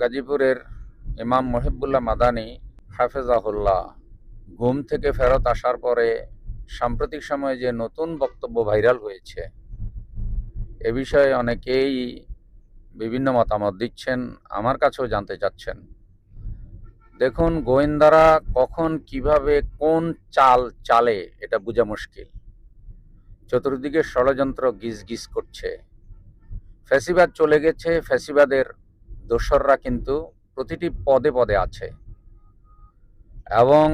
গাজীপুরের ইমাম মহিবুল্লাহ মাদানি হাফেজাহুল্লাহ, ঘুম থেকে ফেরত আসার পরে সাম্প্রতিক সময়ে যে নতুন বক্তব্য ভাইরাল হয়েছে, এ বিষয়ে অনেকেই বিভিন্ন মতামত দিচ্ছেন, আমার কাছেও জানতে চাচ্ছেন। দেখুন, গোয়েন্দারা কখন কীভাবে কোন চাল চালে এটা বোঝা মুশকিল। চতুর্দিকে ষড়যন্ত্র গিজ গিজ করছে। ফ্যাসিবাদ চলে গেছে, ফ্যাসিবাদের দোসররা কিন্তু প্রতিটি পদে পদে আছে। এবং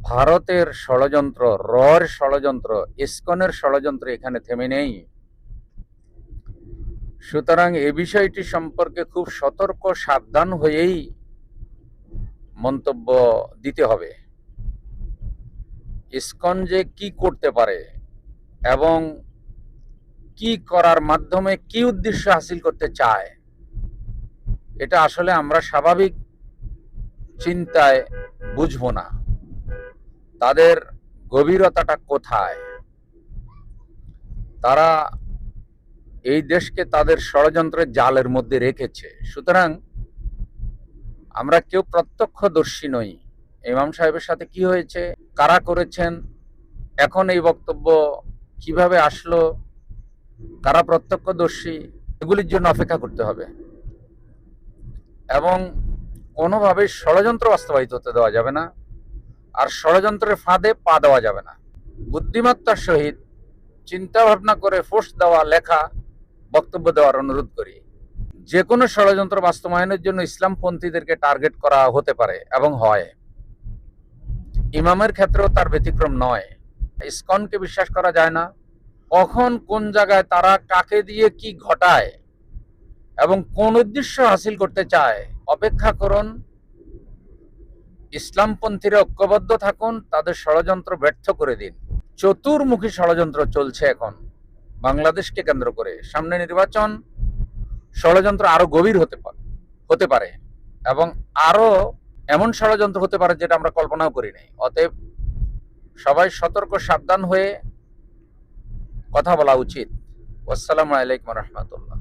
ভারতের ষড়যন্ত্র, রর ষড়যন্ত্র, ইস্কনের ষড়যন্ত্র এখানে থেমে নেই। সুতরাং এ বিষয়টি সম্পর্কে খুব সতর্ক, সাবধান হয়েই মন্তব্য দিতে হবে। ইস্কন যে কি করতে পারে এবং কি করার মাধ্যমে কি উদ্দেশ্য হাসিল করতে চায় এটা আসলে আমরা স্বাভাবিক চিন্তায় বুঝব না। তাদের গভীরতাটা কোথায়? তারা এই দেশকে তাদের ষড়যন্ত্রের জালের মধ্যে রেখেছে। সুতরাং আমরা কেউ প্রত্যক্ষদর্শী নই। ইমাম সাহেবের সাথে কি হয়েছে? কারা করেছেন? এখন এই বক্তব্য কীভাবে আসলো? কারা প্রত্যক্ষদর্শী? এগুলির জন্য অপেক্ষা করতে হবে। এবং কোনোভাবে ষড়যন্ত্র বাস্তবায়িত হতে দেওয়া যাবে না, আর ষড়যন্ত্রের ফাঁদে পা দেওয়া যাবে না। বুদ্ধিমত্তার সহিত চিন্তা ভাবনা করে ফোর্স দেওয়া লেখা বক্তব্য দেওয়ার অনুরোধ করি। যে কোনো ষড়যন্ত্র বাস্তবায়নের জন্য ইসলামপন্থীদেরকে টার্গেট করা হতে পারে এবং হয়। ইমামের ক্ষেত্রেও তার ব্যতিক্রম নয়। ইসকনকে বিশ্বাস করা যায় না। কখন কোন জায়গায় তারা কাকে দিয়ে কি ঘটায় এবং কোন উদ্দেশ্য হাসিল করতে চায়, অপেক্ষা করুন। ইসলামপন্থীরা ঐক্যবদ্ধ থাকুন, তাদের ষড়যন্ত্র ব্যর্থ করে দিন। চতুর্মুখী ষড়যন্ত্র চলছে এখন। বাংলাদেশকে কেন্দ্র করে সামনে নির্বাচন ষড়যন্ত্র আরও গভীর হতে পারে হতে পারে এবং আরও এমন ষড়যন্ত্র হতে পারে যেটা আমরা কল্পনাও করি নাই। অতএব সবাই সতর্ক, সাবধান হয়ে কথা বলা উচিত। আসসালামু আলাইকুম রহমতুল্লাহ।